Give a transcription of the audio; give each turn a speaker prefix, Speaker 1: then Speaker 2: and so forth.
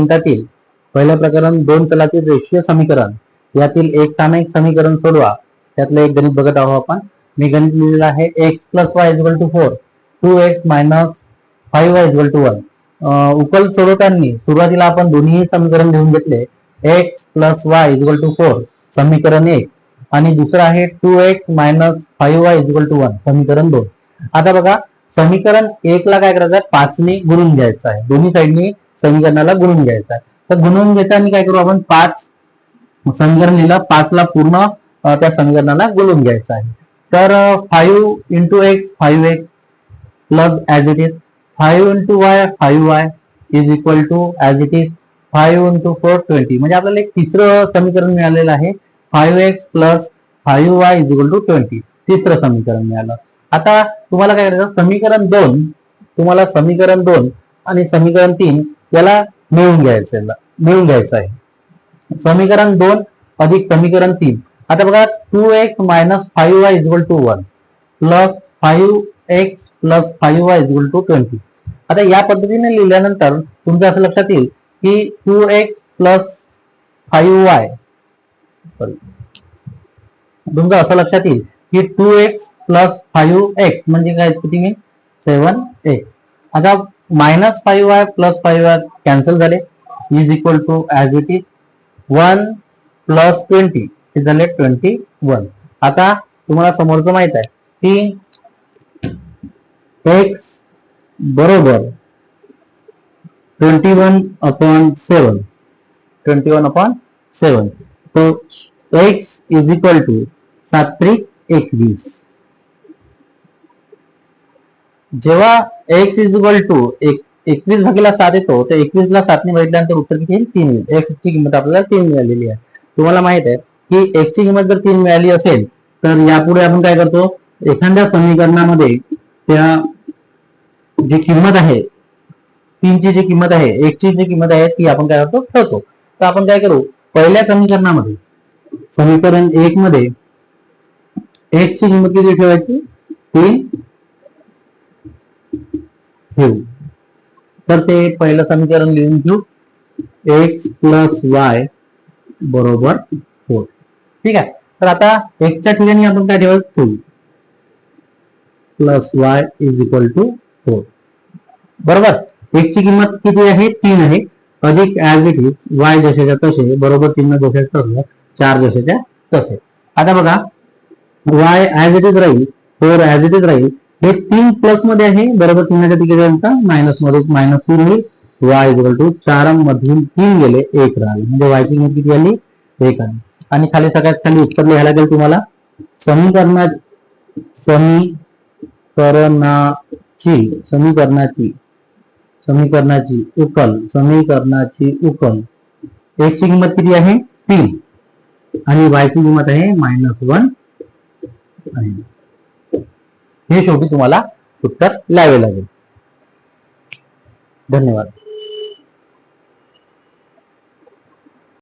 Speaker 1: गणितातील पहिलं प्रकरण दोन चलातील रेषीय समीकरण. यातील एक सामायिक समीकरण सोडवा. त्यातलं एक गणित बघत आहोत आपण. मी गणित लिहिलेलं आहे X plus Y equal to four two X minus five Y equal to one उकल सोडवताना सुरुवातीला आपण दोन्ही समीकरण लिहून घेतले. X plus Y equal to four समीकरण एक. आणि दुसरं आहे two X minus five Y equal to one समीकरण दोन. आता बघा समीकरण एक ला काय करायचं? आहे पाचने गुणून घ्यायचं आहे. दोन्ही साईडनी समीकरणाला गुणून घ्यायचं. आहे तर गुणून घेताना काय करू आपण? पाच समीकरण लिहिलं पूर्ण त्या समीकरणाला गुणून घ्यायचं आहे. तर five into X five X plus as it is five into Y five Y is equal to as it is five into four twenty म्हणजे आपल्याला एक तिसरं समीकरण मिळालेलं आहे. Five X plus five Y is equal to twenty तिसरं समीकरण मिळालं. आता तुम्हाला काय करायचं? समीकरण दोन. तुम्हाला समीकरण दोन आणि समीकरण तीन याला मिळून घ्यायचं आहे. मिळून घ्यायचं आहे. समीकरण दोन अधिक समीकरण तीन. आता बघा two X minus five Y equal to one plus five X plus five Y equal to twenty आता या पद्धतीने लिहिल्यानंतर तुमचं असं लक्षात येईल की two X plus five Y तुमचं असं लक्षात येईल की two X plus five X म्हणजे काय किती मी सेवन एक्स आता minus five Y plus five Y cancel झाले. Is equal to as it is one plus twenty हे झाले ट्वेंटी वन आता तुम्हाला समोरचं माहीत आहे की एक्स बरोबर twenty one upon seven twenty one upon seven तो एक्स इज इक्वल टू सातत्रिक एकवीस. जेव्हा एक्स इज इक्वल टू एक एकवीस भागीला सात येतो तर एकवीस ला सातने बघितल्यानंतर उत्तर किती येईल? तीन येईल. एक्स ची किंमत आपल्याला तीन मिळालेली आहे. तुम्हाला माहीत आहे की एक्स ची किंमत जर तीन मिळाली असेल तर यापुढे आपण काय करतो? एखाद्या समीकरणामध्ये त्या जी किंमत आहे तीनची जी किंमत आहे एकची जी किंमत आहे ती आपण काय करतो? ठरतो तर आपण काय करू? पहिल्या समीकरणामध्ये समीकरण एक मध्ये एक ची किंमत किती ठेवायची? तीन. ठेवू. तर ते पहिलं समीकरण लिहून घेऊ. एक्स प्लस वाय बरोबर फोर ठीक आहे? तर आता एक्सच्या ठिकाणी आपण काय ठेवायचं? Two plus Y is equal to four बरोबर? एक्सची किंमत किती आहे? तीन आहे. अधिक ऍज इट इज वाय जशाच्या तसे बरोबर तीन जशाच्या तसे चार जशाच्या तसे. आता बघा वाय ऍज इट इज राहील फोर ऍज इट इज राहील हे तीन प्लसमध्ये आहे बरोबर तीनच्या तिकडे मायनसमध्ये मायनस तीन होईल. वाय इक्वल टू चार मधून तीन गेले एक राहिले. म्हणजे वाय ची किंमत किती आली? एक आली. आणि खाली सगळ्यात खाली उत्तर लिहायला लागेल तुम्हाला. समीकरणा समीकरणाची समीकरणाची समीकरणाची उकल समीकरणाची उकल. एक ची किंमत किती आहे? तीन. आणि वायची किंमत आहे मायनस वन हे शेवटी तुम्हाला उत्तर लावे लागेल. धन्यवाद.